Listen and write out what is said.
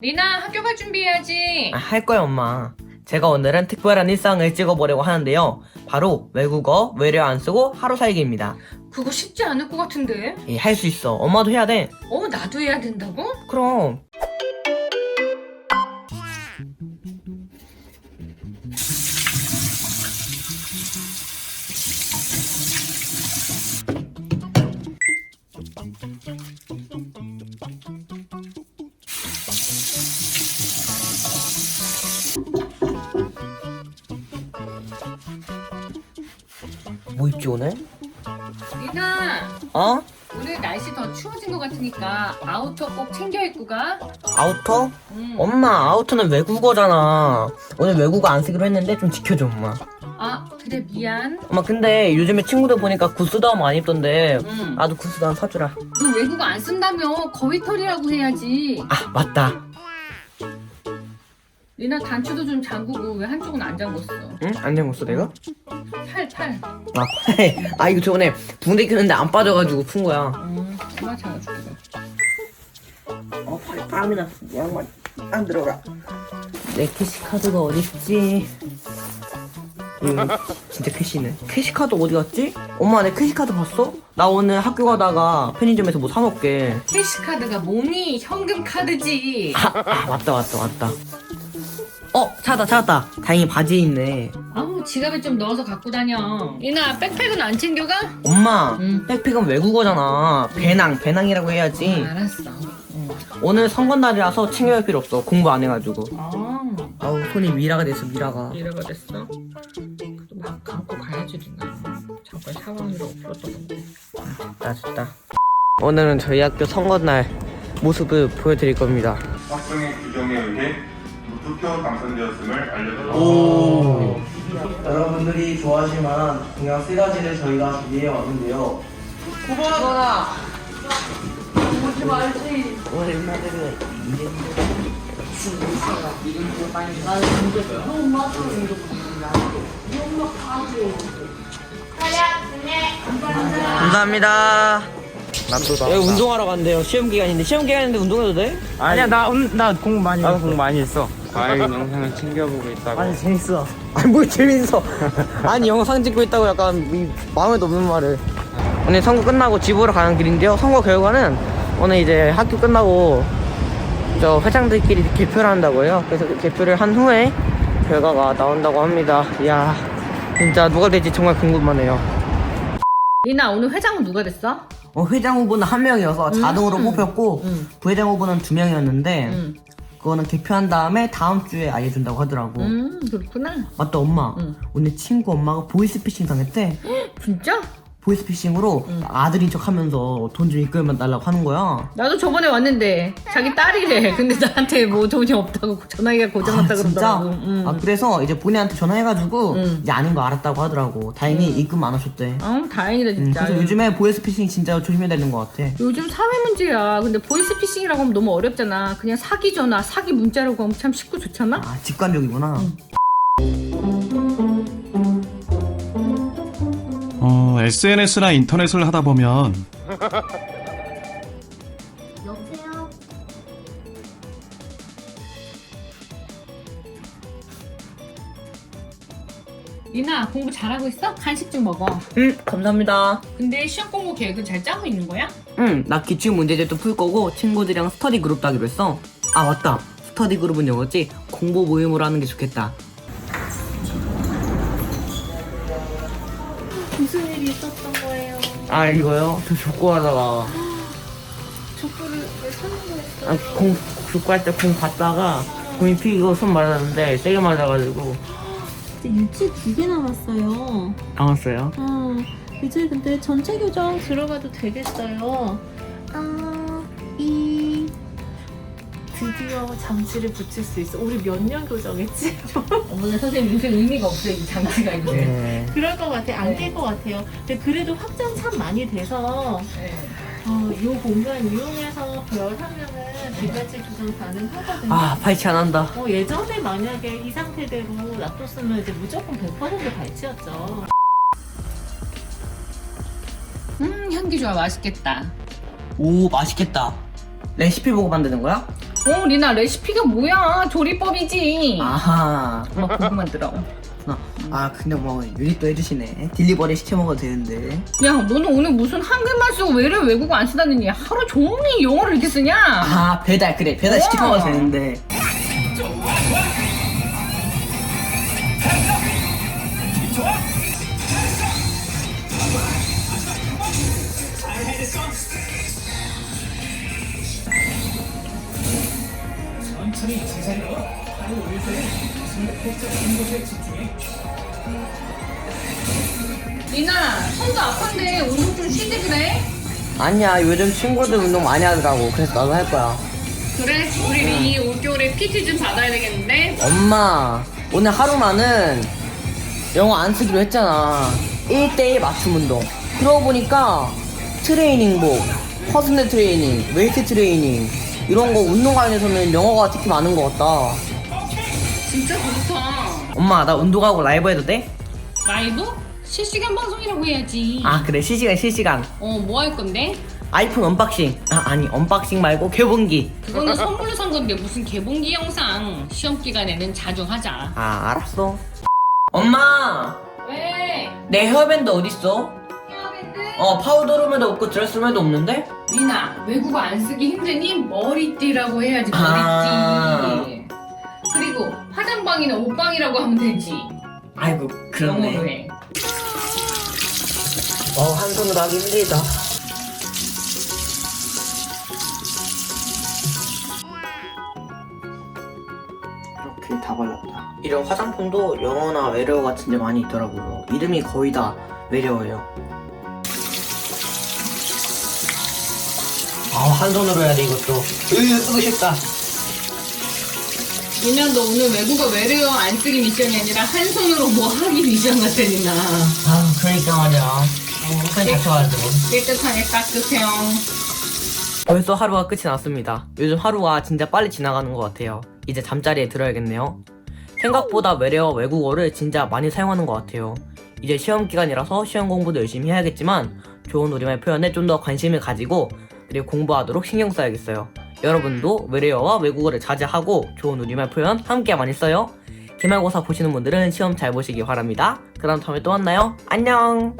리나 학교 갈 준비해야지. 아, 할 거야 엄마. 제가 오늘은 특별한 일상을 찍어보려고 하는데요. 바로 외국어, 외래 안 쓰고 하루 살기입니다. 그거 쉽지 않을 것 같은데. 예, 할수 있어. 엄마도 해야 돼. 어, 나도 해야 된다고? 그럼. 뭐 입지 오늘? 리나, 어? 오늘 날씨 더 추워진 것 같으니까 아우터 꼭 챙겨 입고 가. 아우터? 응. 엄마 아우터는 외국어잖아 오늘 외국어 안 쓰기로 했는데 좀 지켜줘 엄마 아, 그래 미안. 엄마 근데 요즘에 친구들 보니까 구스다운 많이 입던데 응. 나도 구스다운 사주라 너 외국어 안 쓴다며 거위털이라고 해야지. 아 맞다 리나 단추도 좀 잠그고 왜 한쪽은 안 잠궜어? 응? 안 잠궜어 내가? 아, 아 이거 저번에 붕대 꼈는데 안 빠져가지고 푼 거야 응. 그만 잠가줄게. 어 땀이 났어 양말 안 들어가 내 캐시 카드가 어딨지 음, 진짜 캐시네 캐시 카드 어디 갔지? 엄마 내 캐시 카드 봤어? 나 오늘 학교 가다가 편의점에서 뭐 사 먹게 캐시카드가 뭐니? 현금 카드지. 아, 아 맞다 맞다 맞다 어 찾았다 찾았다 다행히 바지에 있네 아 우 지갑에 좀 넣어서 갖고 다녀. 리나 백팩은 안 챙겨가? 엄마 응. 백팩은 외국어잖아 배낭 배낭이라고 해야지 알았어. 오늘 선거날이라서 챙겨갈 필요 없어 공부 안 해가지고 아. 아우 손이 미라가 됐어 미라가 이래가 됐어? 그래도 막 감고 가야지 리나 잠깐 샤워하느라 없었던 건데 됐다 됐다 오늘은 저희 학교 선거날 모습을 보여드릴 겁니다 학생의 규정에 의해 무투표 당선되었음을 알려드립니다. 오 여러분들이 좋아하실 만한 공약 세 가지를 저희가 준비해 왔는데요 9번 오지 말지 오랜만에 감사합니다. 남도 여기 운동하러 간대요. 시험 기간인데 시험 기간인데 운동해도 돼? 아니야 나 나 공 많이 나도 공 많이 했어 과외 영상을 챙겨보고 있다고. 아니 재밌어. 아니 뭘 재밌어? 아니 영상 찍고 있다고 약간 이 마음에 없는 말을. 오늘 선거 끝나고 집으로 가는 길인데요. 선거 결과는 오늘 이제 학교 끝나고 저 회장들끼리 개표를 한다고요. 그래서 그 개표를 한 후에 결과가 나온다고 합니다. 이야 진짜 누가 될지 정말 궁금하네요. 리나 오늘 회장은 누가 됐어? 어, 회장 후보는 한 명이어서 자동으로 뽑혔고 음. 부회장 후보는 두 명이었는데 응. 그거는 개표한 다음에 다음 주에 알려준다고 하더라고. 음 그렇구나 맞다 엄마 응. 오늘 친구 엄마가 보이스피싱 당했대 진짜? 보이스피싱으로 아들인 척 하면서 돈 좀 입금해 달라고 하는 거야. 나도 저번에 왔는데 자기 딸이래. 근데 나한테 뭐 돈이 없다고 전화기가 고장났다 아, 진짜? 그러더라고. 응. 아 그래서 이제 본인한테 전화해가지고 응. 이제 아닌 거 알았다고 하더라고. 다행히 입금 안 하셨대. 아 다행이다 응, 진짜. 그래서 요즘에 보이스피싱 진짜 조심해야 되는 것 같아. 요즘 사회 문제야. 근데 보이스피싱이라고 하면 너무 어렵잖아. 그냥 사기 전화 사기 문자라고 하면 참 쉽고 좋잖아? 아 직관적이구나. 어, SNS나 인터넷을 하다 보면 여보세요? 리나 공부 잘하고 있어? 간식 좀 먹어 응 감사합니다 근데 시험 공부 계획은 잘 짜고 있는 거야? 응 나 기출 문제집도 풀 거고 친구들이랑 스터디 그룹도 하기로 했어 아 맞다 스터디 그룹은 영어지 공부 모임으로 하는 게 좋겠다 무슨 일이 있었던 거예요? 아 이거요? 저 족구 하다가 족구를 왜 사는 거였어? 아, 공 족구 할 때 공 받다가 공이 피고 손 맞았는데 세게 맞아가지고 이제 유치 두 개 남았어요. 당했어요 어, 이제 근데 전체 교정 들어가도 되겠어요. 드디어 장치를 붙일 수 있어. 우리 몇 년 교정했지? 어머나 선생님 요새 의미가 없어요 이 장치가 이제 네. 그럴 것 같아. 안될것 같아요. 근데 그래도 확장 참 많이 돼서 어, 이 공간 이용해서 배열하면은 비가지 교정 가능하거든요. 아 발치 안 한다 어, 예전에 만약에 이 상태대로 놔뒀으면 이제 무조건 100% 발치였죠. 음 향기 좋아 맛있겠다 오 맛있겠다 레시피 보고 만드는 거야? 어 리나 레시피가 뭐야 조리법이지 아하. 막 궁금하더라 아 근데 뭐 유리 또 해주시네. 딜리버리 시켜 먹어도 되는데. 야 너는 오늘 무슨 한글만 쓰고 왜 이래 외국어 안 쓰다느니 하루 종일 영어를 이렇게 쓰냐 아 배달 그래 배달 시켜 먹어도 되는데. 리나 손도 아픈데 운동 좀 쉬지 그래? 아니야 요즘 친구들 운동 많이 하더라고. 그래서 나도 할 거야. 그래 우리 리니 올겨울에 PT 좀 받아야 되겠는데 엄마 오늘 하루만은 영어 안 쓰기로 했잖아 1대1 맞춤 운동 그러고 보니까 트레이닝복 퍼스널 트레이닝 웨이트 트레이닝 이런 거 운동 관련해서는 영어가 특히 많은 것 같다. 진짜 좋다. 엄마 나 운동하고 라이브 해도 돼? 라이브? 실시간 방송이라고 해야지. 아 그래. 실시간 실시간. 어 뭐 할 건데? 아이폰 언박싱. 아 아니 언박싱 말고 개봉기. 그거는 선물로 산 건데 무슨 개봉기 영상. 시험 기간에는 자주 하자. 아 알았어. 엄마! 왜? 내 헤어밴드 어딨어? 어 파우더룸에도 없고 드레스룸에도 없는데? 리나 외국어 안 쓰기 힘드니 머리띠라고 해야지 머리띠 아. 그리고 화장방이나 옷방이라고 하면 되지 아이고 영어로 그렇네 해 어, 한 손으로 하기 힘들다. 이렇게 다 발랐다. 이런 화장품도 영어나 외래어 같은 데 많이 있더라고요. 이름이 거의 다 외래어예요. 아, 한 손으로 해야 돼, 이것도. 으, 쓰고 싶다. 리나 너 오늘 외국어 외래어 안 쓰기 미션이 아니라 한 손으로 뭐 하기 미션 같아 리나 아, 그러니까 말이야. 어, 그냥 다쳐가지고. 깨끗하게 닦으세요 벌써 하루가 끝이 났습니다. 요즘 하루가 진짜 빨리 지나가는 것 같아요. 이제 잠자리에 들어야겠네요. 생각보다 외래어 외국어를 진짜 많이 사용하는 것 같아요. 이제 시험 기간이라서 시험 공부도 열심히 해야겠지만 좋은 우리말 표현에 좀 더 관심을 가지고 그리고 공부하도록 신경 써야겠어요. 여러분도 외래어와 외국어를 자제하고 좋은 우리말 표현 함께 많이 써요. 기말고사 보시는 분들은 시험 잘 보시기 바랍니다. 그럼 다음에 또 만나요. 안녕!